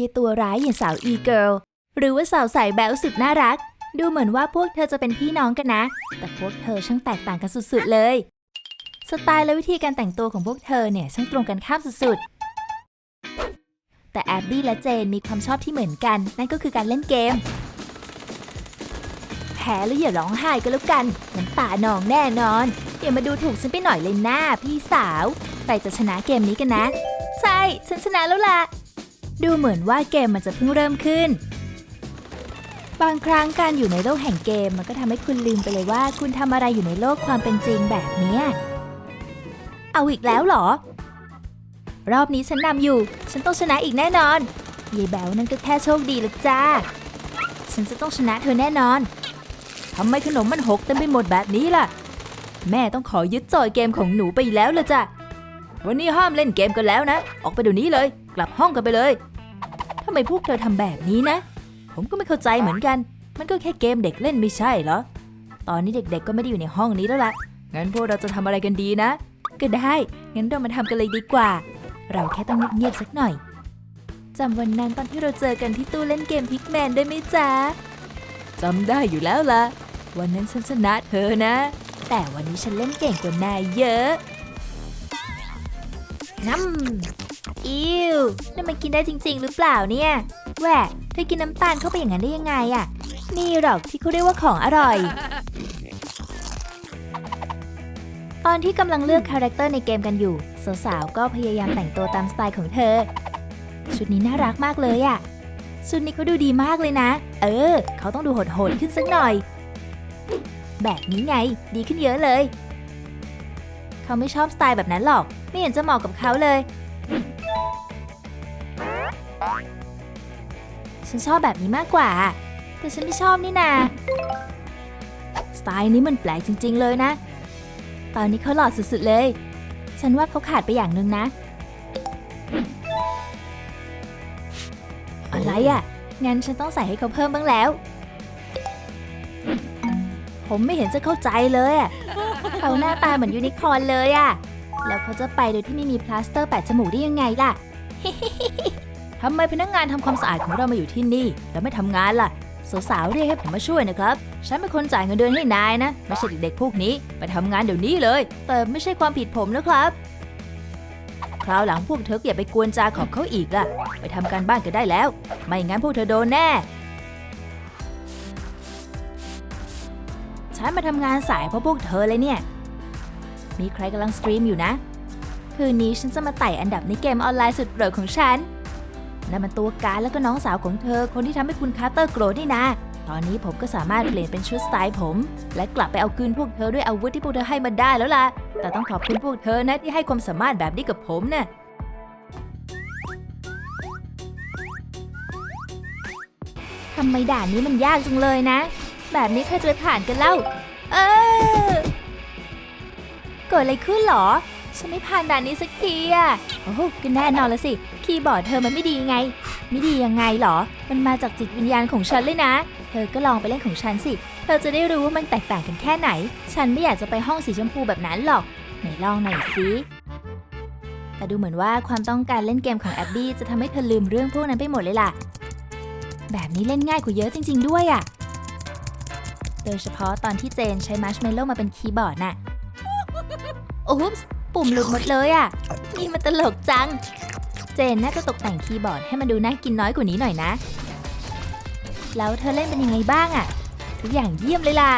ยายตัวร้ายอย่างสาวอีเกิลหรือว่าสาวใสแบ๊วสุดน่ารัก ดูเหมือนว่าพวกเธอจะเป็นพี่น้องกันนะ แต่พวกเธอช่างแตกต่างกันสุดๆเลย สไตล์และวิธีการแต่งตัวของพวกเธอเนี่ยช่างตรงกันข้ามสุดๆ แต่แอบบี้และเจนมีความชอบที่เหมือนกัน นั่นก็คือการเล่นเกม แพ้แล้วอย่าร้องไห้ก็แล้วกันน้ำตาหนองแน่นอนอย่ามาดูถูกฉันไปหน่อยเลยหน้าพี่สาวใครจะชนะเกมนี้กันนะ ใช่ ฉันชนะแล้วล่ะ ดูเหมือนว่าเกมมันจะเพิ่งเริ่มขึ้น บางครั้งการอยู่ในโลกแห่งเกมมันก็ทำให้คุณลืมไปเลยว่าคุณทำอะไรอยู่ในโลกความเป็นจริงแบบเนี้ เอาอีกแล้วเหรอ รอบนี้ฉันนำอยู่ ฉันต้องชนะอีกแน่นอนยายแบวนั่นก็แค่โชคดีละจ้า ฉันจะต้องชนะเธอแน่นอนทำไมขนมมันหกเต็มไปหมดแบบนี้ล่ะ แม่ต้องขอยึดจอยเกมของหนูไปแล้วละจ้ะวันนี้ห้ามเล่นเกมกันแล้วนะ ออกไปเดี๋ยวนี้เลย กลับห้องกันไปเลยำไมพวกเธอทำแบบนี้นะ ผมก็ไม่เข้าใจเหมือนกัน มันก็แค่เกมเด็กเล่นไม่ใช่เหรอ ตอนนี้เด็กๆก็ไม่ได้อยู่ในห้องนี้แล้วล่ะ งั้นพวกเราจะทำอะไรกันดีนะ ก็ได้ งั้นเรามาทำกันเลยดีกว่า เราแค่ต้องเงียบๆสักหน่อยจำวันนั้นตอนที่เราเจอกันที่ตู้เล่นเกมพิกแมนได้ไหมจ๊ะจำได้อยู่แล้วล่ะ วันนั้นฉันชนะเธอนะ แต่วันนี้ฉันเล่นเก่งกว่านายเยอะน้ำ อิวนั่นมันกินได้จริง ๆ หรือเปล่าเนี่ยแหวะเธอกินน้ำตาลเข้าไปอย่างนั้นได้ยังไงอะนี่หรอกที่เขาเรียกว่าของอร่อย ตอนที่กำลังเลือกคาแรคเตอร์ในเกมกันอยู่ สาวๆก็พยายามแต่งตัวตามสไตล์ของเธอ ชุดนี้น่ารักมากเลยอะชุดนี้เขาดูดีมากเลยนะ เออ เขาต้องดูโหดๆขึ้นสักหน่อย แบบนี้ไง ดีขึ้นเยอะเลย เขาไม่ชอบสไตล์แบบนั้นหรอก ไม่เห็นจะเหมาะกับเขาเลย ฉันชอบแบบนี้มากกว่า แต่ฉันไม่ชอบนี่นาสไตล์นี้มันแปลกจริง ๆ เลยนะ ตอนนี้เขาหล่อสุด ๆ เลย ฉันว่าเขาขาดไปอย่างหนึ่งนะ อะไรอะ่ะ งั้นฉันต้องใส่ให้เขาเพิ่มบ้างแล้ว ผมไม่เห็นจะเข้าใจเลยอะเขาหน้าตาเหมือนยูนิคอร์นเลยอะแล้วเขาจะไปโดยที่ไม่มีพลาสเตอร์แปะจมูกได้ยังไงล่ะ ทำไมพนักงานทำความสะอาดของเรามาอยู่ที่นี่ แล้วไม่ทำงานล่ะ สาวๆเรียกให้ผมมาช่วยนะครับ ฉันเป็นคนจ่ายเงินเดือนให้นายนะ ไม่ใช่เด็กๆพวกนี้ ไปทำงานเดี๋ยวนี้เลย แต่ไม่ใช่ความผิดผมนะครับ คราวหลังพวกเธออย่าไปกวนจาของเขาอีกล่ะ ไปทำการบ้านกันได้แล้ว ไม่งั้นพวกเธอโดนแน่ฉันมาทำงานสายเพราะพวกเธอเลยเนี่ย มีใครกำลังสตรีมอยู่นะ คืนนี้ฉันจะมาไต่อันดับในเกมออนไลน์สุดโปรดของฉัน นั่นมันตัวการแล้วก็น้องสาวของเธอ คนที่ทำให้คุณคาร์เตอร์โกรธนี่นะตอนนี้ผมก็สามารถเปลี่ยนเป็นชุดสไตล์ผม และกลับไปเอาคืนพวกเธอด้วยอาวุธที่พวกเธอให้มาได้แล้วล่ะ แต่ต้องขอบคุณพวกเธอนะที่ให้ความสามารถแบบนี้กับผมนะ่ะทำไมด่านนี้มันยากจังเลยนะ แบบนี้ใครจะไปผ่านกันเล่า เออเกิดอะไรขึ้นหรอ ฉันไม่ผ่านด่านนี้สักทีอะโอ้โหก็แน่นอนละสิ คีย์บอร์ดเธอมันไม่ดีไง ไม่ดียังไงเหรอ มันมาจากจิตวิญญาณของฉันเลยนะ เธอก็ลองไปเล่นของฉันสิ เธอจะได้รู้ว่ามันแตกต่างกันแค่ไหน ฉันไม่อยากจะไปห้องสีชมพูแบบนั้นหรอก ไหนลองหน่อยสิ แต่ดูเหมือนว่าความต้องการเล่นเกมของแอบบี้จะทำให้เธอลืมเรื่องพวกนั้นไปหมดเลยล่ะ แบบนี้เล่นง่ายกว่าเยอะจริง ๆ ด้วยอะ่ะ โดยเฉพาะตอนที่เจนใช้มัชเมลโล่มาเป็นคีย์บอร์ดน่ะ โอุ๊ปส์ ปุ่มหลุดหมดเลยอะ่ะ นี่มันตลกจัง เจนน่าจะตกแต่งคีย์บอร์ดให้มันดูน่ากินน้อยกว่านี้หน่อยนะ แล้วเธอเล่นเป็นยังไงบ้างอะทุกอย่างเยี่ยมเลยล่ะ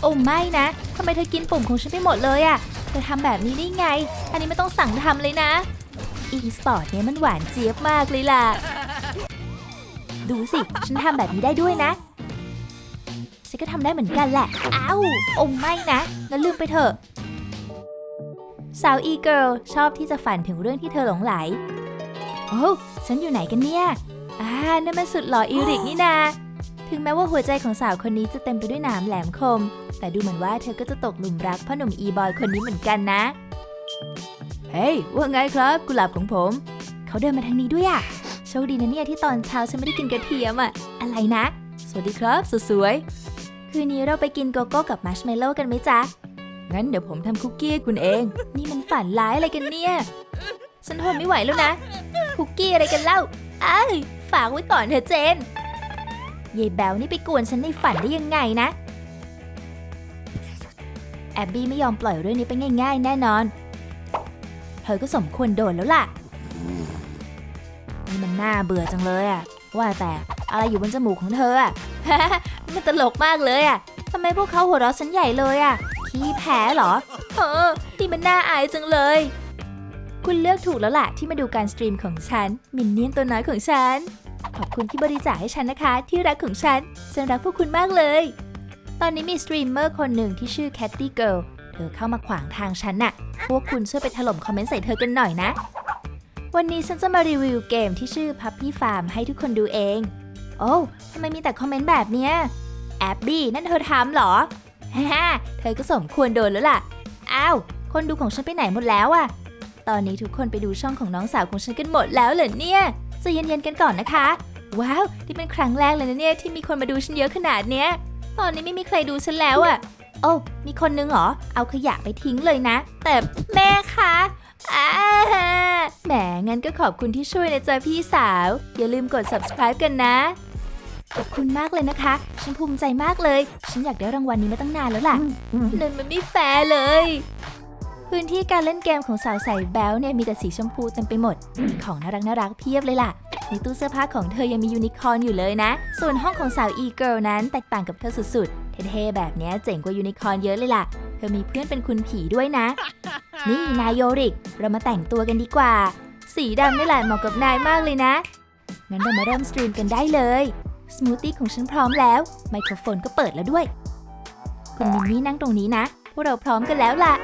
โอ้ไม่นะทำไมเธอกินปุ่มของฉันไปหมดเลยอะเธอทำแบบนี้ได้ไง อันนี้ไม่ต้องสั่งทำเลยนะ อีสปอร์ตเนี่ยมันหวานเจี๊ยบมากเลยล่ะ ดูสิ ฉันทำแบบนี้ได้ด้วยนะฉันก็ทำได้เหมือนกันแหละ อ้าวโอ้ไม่นะงั้นลืมไปเถอะ สาวอีเกิลชอบที่จะฝันถึงเรื่องที่เธอหลงไหล โอ้ฉันอยู่ไหนกันเนี่ย อ่านั่นมันสุดหล่ออีริกนี่นา ถึงแม้ว่าหัวใจของสาวคนนี้จะเต็มไปด้วยหนามแหลมคม แต่ดูเหมือนว่าเธอก็จะตกหลุมรักพ่อหนุ่มอีบอยคนนี้เหมือนกันนะ เฮ้ย ว่าไงครับ กุหลาบของผม เขาเดินมาทางนี้ด้วยอะโชคดีนะเนี่ยที่ตอนเช้าฉันไม่ได้กินกระเทียมอะอะไรนะ สวัสดีครับสวยๆคืนนี้เราไปกินโกโก้กับมัชเมลโล่กันไหมจ๊ะ งั้นเดี๋ยวผมทำคุกกี้ให้คุณเอง นี่มันฝันร้ายอะไรกันเนี่ย ฉันทนไม่ไหวแล้วนะ คุกกี้อะไรกันเล่าอ้ายฝากไว้ก่อนเถอะเจนยายแบลนี่ไปกวนฉันในฝันได้ยังไงนะ แอบบี้ไม่ยอมปล่อยเรื่องนี้ไปง่าย ๆ แน่นอน เธอก็สมควรโดนแล้วล่ะ นี่มันน่าเบื่อจังเลยอะว่าแต่อะไรอยู่บนจมูกของเธออะ มันตลกมากเลยอะทำไมพวกเขาหัวเราะฉันใหญ่เลยอะ ขี้แพ้เหรอเออนี่มันน่าอายจังเลย คุณเลือกถูกแล้วล่ะที่มาดูการสตรีมของฉัน มินเนี่ยนตัวน้อยของฉัน ขอบคุณที่บริจาคให้ฉันนะคะ ที่รักของฉัน ฉันรักพวกคุณมากเลย ตอนนี้มีสตรีมเมอร์คนหนึ่งที่ชื่อ Catty Girl เธอเข้ามาขวางทางฉันน่ะ พวกคุณช่วยไปถล่มคอมเมนต์ใส่เธอกันหน่อยนะ วันนี้ฉันจะมารีวิวเกมที่ชื่อ Puppy Farm ให้ทุกคนดูเอง โอ้ทำไมมีแต่คอมเมนต์แบบเนี้ยแอบบี้นั่นเธอทำเหรอ ฮ่าเธอก็สมควรโดนแล้วล่ะ อ้าว คนดูของฉันไปไหนหมดแล้วอะตอนนี้ทุกคนไปดูช่องของน้องสาวของฉันกันหมดแล้วเหรอเนี่ยใจะเย็นๆกันก่อนนะคะ ว้าวนี่เป็นครั้งแรกเลยนะเนี่ยที่มีคนมาดูฉันเยอะขนาดเนี้ย ตอนนี้ไม่มีใครดูฉันแล้วอะโอ้มีคนนึงเหรอ เอาขยะไปทิ้งเลยนะ แต่แม่คะอ่าแหมงั้นก็ขอบคุณที่ช่วยนะจ๊ะพี่สาว อย่าลืมกด subscribe กันนะ ขอบคุณมากเลยนะคะ ฉันภูมิใจมากเลย ฉันอยากได้รางวัลนี้มาตั้งนานแล้วล่ะนั่นมันไม่แฟร์เลย พื้นที่การเล่นเกมของสาวใส่แบลเนี่ยมีแต่สีชมพูเต็มไปหมด มีของน่ารักน่ารักเพียบเลยล่ะ ในตู้เสื้อผ้าของเธอยังมียูนิคอร์นอยู่เลยนะ ส่วนห้องของสาวอีเกิลนั้นแตกต่างกับเธอสุดๆ เท่ๆแบบเนี้ยเจ๋งกว่ายูนิคอร์นเยอะเลยล่ะ เธอมีเพื่อนเป็นคุณผีด้วยนะ นี่นายโยริก เรามาแต่งตัวกันดีกว่า สีดำนี่แหละเหมาะกับนายมากเลยนะ งั้นเรามาเริ่มสตรีมกันได้เลย สมูทตี้ของฉันพร้อมแล้ว ไมโครโฟนก็เปิดแล้วด้วย คุณมินนี่นั่งตรงนี้นะ พวกเราพร้อมกันแล้วล่ะ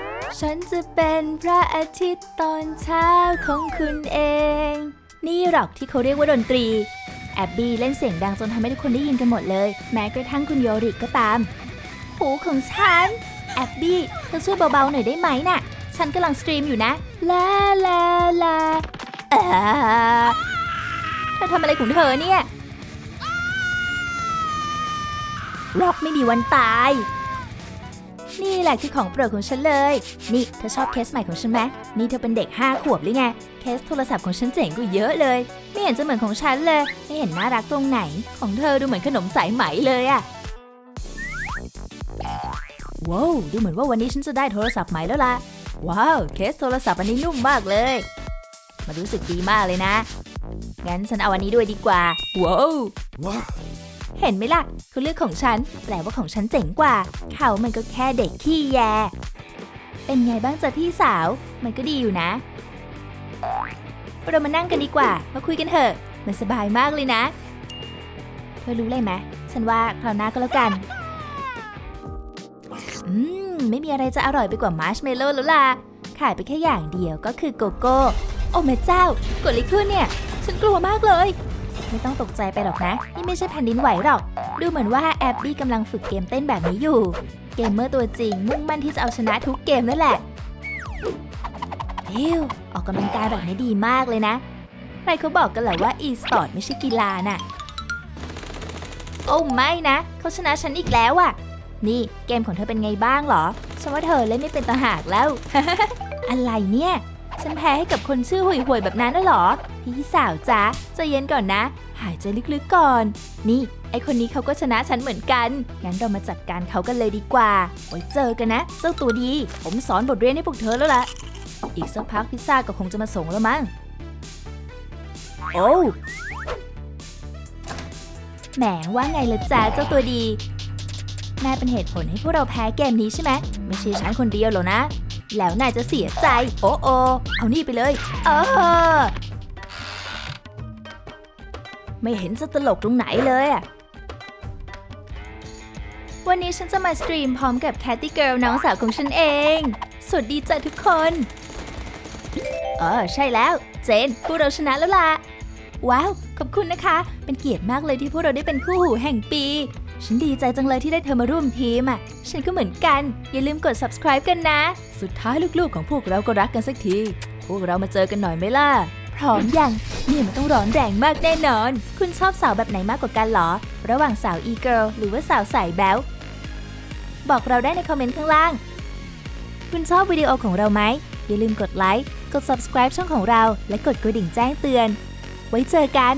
ฉันจะเป็นพระอาทิตย์ตอนเช้าของคุณเอง นี่หรอกที่เขาเรียกว่าดนตรี แอบบี้เล่นเสียงดังจนทำให้ทุกคนได้ยินกันหมดเลย แม้กระทั่งคุณโยริกก็ตาม หูของฉัน แอบบี้เธอช่วยเบาๆหน่อยได้ไหมน่ะ ฉันกำลังสตรีมอยู่นะ ลาลาลาเออเธอทำอะไรของเธอเนี่ย ร็อกไม่มีวันตาย นี่แหละคือของโปรดของฉันเลย นี่เธอชอบเคสใหม่ของฉันไหมนี่เธอเป็นเด็ก 5 ขวบหรือไง เคสโทรศัพท์ของฉันเจ๋งกว่าเยอะเลย ไม่เห็นจะเหมือนของฉันเลย ไม่เห็นน่ารักตรงไหน ของเธอดูเหมือนขนมสายไหมเลยอะว้าวดูเหมือนว่าวันนี้ฉันจะได้โทรศัพท์ใหม่แล้วล่ะ ว้าว เคสโทรศัพท์อันนี้นุ่มมากเลย มารู้สึกดีมากเลยนะ งั้นฉันเอาอันนี้ด้วยดีกว่า ว้าว เห็นไหมล่ะคือเลือกของฉัน แปลว่าของฉันเจ๋งกว่า เขามันก็แค่เด็กขี้แย เป็นไงบ้างจ๊ะพี่สาว มันก็ดีอยู่นะ เรามานั่งกันดีกว่า มาคุยกันเถอะ มันสบายมากเลยนะ เธอรู้เลยไหม ฉันว่าคราวหน้าก็แล้วกัน อืม ไม่มีอะไรจะอร่อยไปกว่ามาร์ชเมลโล่แล้วล่ะ ขายไปแค่อย่างเดียวก็คือโกโก้ โอ้แม่เจ้ากดอะไรขึ้นเนี่ย ฉันกลัวมากเลย ไม่ต้องตกใจไปหรอกนะ นี่ไม่ใช่แผ่นดินไหวหรอก ดูเหมือนว่าแอบบี้กำลังฝึกเกมเต้นแบบนี้อยู่ เกมเมอร์ตัวจริง มุ่งมั่นที่จะเอาชนะทุกเกมนั่นแหละฮิวออกกำลังกายแบบนี้ดีมากเลยนะ ใครเขาบอกกันเหรอว่า e-sport ไม่ใช่กีฬาน่ะ โอ้ไม่นะ เขาชนะฉันอีกแล้วอะนี่เกมของเธอเป็นไงบ้างหรอ ฉันว่าเธอเล่นไม่เป็นตาหากแล้ว อะไรเนี่ย ฉันแพ้ให้กับคนชื่อห่วยๆแบบนั้นน่ะหรอ พี่สาวจ๊ะใจเย็นก่อนนะ หายใจลึกๆก่อน นี่ ไอคนนี้เขาก็ชนะฉันเหมือนกัน งั้นเรามาจัดการเขากันเลยดีกว่า ไว้เจอกันนะ เจ้าตัวดี ผมสอนบทเรียนให้พวกเธอแล้วล่ะ อีกสักพักพิซซ่าก็คงจะมาส่งแล้วมั้ง โอ้แหมว่าไงละจ๊ะเจ้าตัวดี นายเป็นเหตุผลให้พวกเราแพ้เกมนี้ใช่ไหม ไม่ใช่ฉันคนเดียวหรอกนะ แล้วนายจะเสียใจ โอ้โอเอานี่ไปเลย เออ ไม่เห็นจะตลกตรงไหนเลยอะวันนี้ฉันจะมาสตรีมพร้อมกับ Catty Girl น้องสาวของฉันเอง สวัสดีจ้ะทุกคนเออใช่แล้ว เจนพวกเราชนะแล้วล่ะ ว้าว ขอบคุณนะคะ เป็นเกียรติมากเลยที่พวกเราได้เป็นคู่หูแห่งปี ฉันดีใจจังเลยที่ได้เธอมาร่วมทีมอะ ฉันก็เหมือนกัน อย่าลืมกด subscribe กันนะ สุดท้ายลูกๆของพวกเราก็รักกันสักที พวกเรามาเจอกันหน่อยไหมล่ะ พร้อมยังเนี่ยมันต้องร้อนแรงมากแน่นอน คุณชอบสาวแบบไหนมากกว่ากันหรอ ระหว่างสาวอีเกิลหรือว่าสาวสายแบ๊วบอกเราได้ในคอมเมนต์ข้างล่าง คุณชอบวิดีโอของเราไหม อย่าลืมกดไลค์ กด subscribe ช่องของเรา และกดกระดิ่งแจ้งเตือน ไว้เจอกัน